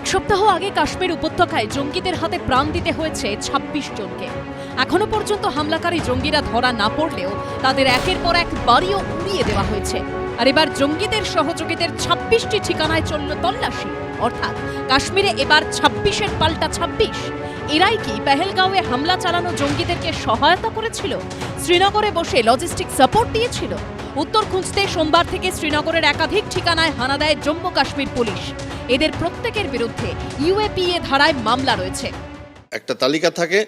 এক সপ্তাহ আগে কাশ্মীর উপত্যকায় জঙ্গিদের হাতে প্রাণ দিতে হয়েছে ২৬ জনকে। এখনও পর্যন্ত হামলাকারী জঙ্গিরা ধরা না পড়লেও তাদের একের পর এক বাড়িও উড়িয়ে দেওয়া হয়েছে। আর এবার জঙ্গিদের সহযোগীদের ছাব্বিশটি ঠিকানায় চলল তল্লাশি। অর্থাৎ কাশ্মীরে এবার ছাব্বিশের পাল্টা ছাব্বিশ। এরাই কি পেহেলগাঁওয়ে হামলা চালানো জঙ্গিদেরকে সহায়তা করেছিল? শ্রীনগরে বসে লজিস্টিক সাপোর্ট দিয়েছিল? উত্তর খুঁজতে সোমবার থেকে শ্রীনগরের একাধিক ঠিকানায় হানা দেয় জম্মু কাশ্মীর পুলিশ। এদের প্রত্যেকের বিরুদ্ধে ইউএপিএ ধারায় মামলা রয়েছে। একটা তালিকা থাকে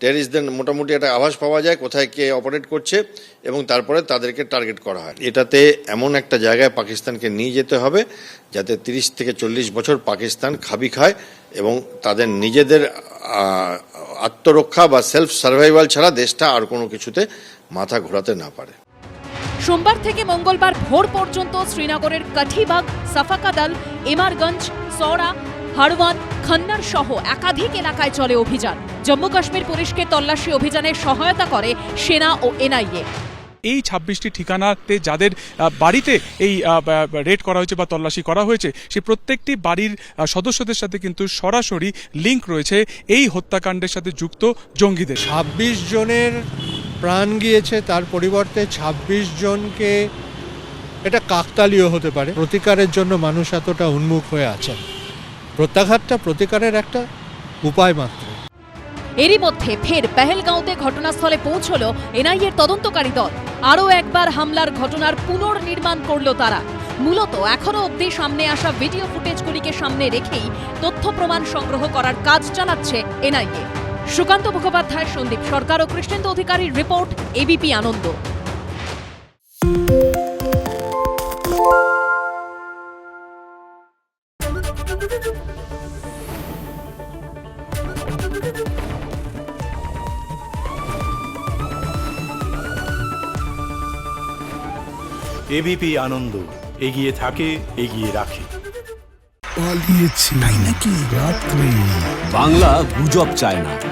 টেরিস্টদের মোটামুটি একটা আভাস পাওয়া যায় কোথায় কে অপারেট করছে এবং তারপরে তাদেরকে টার্গেট করা হয়। এটাতে এমন একটা জায়গায় পাকিস্তানকে নিয়ে যেতে হবে যাতে তিরিশ থেকে চল্লিশ বছর পাকিস্তান খাবি খায় এবং তাদের নিজেদের আত্মরক্ষা বা সেলফ সার্ভাইভাল ছাড়া দেশটা আর কোনো কিছুতে মাথা ঘোরাতে না পারে। সোমবার থেকে মঙ্গলবার ভোর পর্যন্ত শ্রীনগরের কাঠিবাগ সাফাকাদাল এমারগঞ্জ সৌরা হারওয়ান খন্নার সহ একাধিক এলাকায় চলে অভিযান। জম্মু কাশ্মীর পুলিশকে তল্লাশি অভিযানে সহায়তা করে সেনা ও এনআইএ। এই ছাব্বিশটি ঠিকানাতে যাদের বাড়িতে এই রেড করা হয়েছে বা তল্লাশি করা হয়েছে সে প্রত্যেকটি বাড়ির সদস্যদের সাথে কিন্তু সরাসরি লিংক রয়েছে। এই হত্যাকাণ্ডের সাথে যুক্ত জঙ্গিদের। ছাব্বিশ জনের প্রাণ গিয়েছে, তার পরিবর্তে ২৬ জনকে এটা কাকতালীয় হতে পারে। প্রতিকারের জন্য মানুষ এতটা উন্মুখ হয়ে আছেন। প্রত্যাঘাতটা প্রতিকারের একটা উপায় মাত্র। এরই মধ্যে ফের পেহেলগাঁওতে ঘটনাস্থলে পৌঁছল এনআইএর তদন্তকারী দল। আরও একবার হামলার ঘটনার পুনর্নির্মাণ করল তারা। মূলত এখনও অবধি সামনে আসা ভিডিও ফুটেজগুলিকে সামনে রেখেই তথ্য প্রমাণ সংগ্রহ করার কাজ চালাচ্ছে এনআইএ। সুকান্ত মুখোপাধ্যায় সন্দীপ সরকার ও কৃষ্ণেন্দু অধিকারীর report ABP Ananda. ABP Ananda এগিয়ে থাকে এগিয়ে রাখে। পালিয়েছে নাকি রাত্রে? বাংলা গুজব চায় না।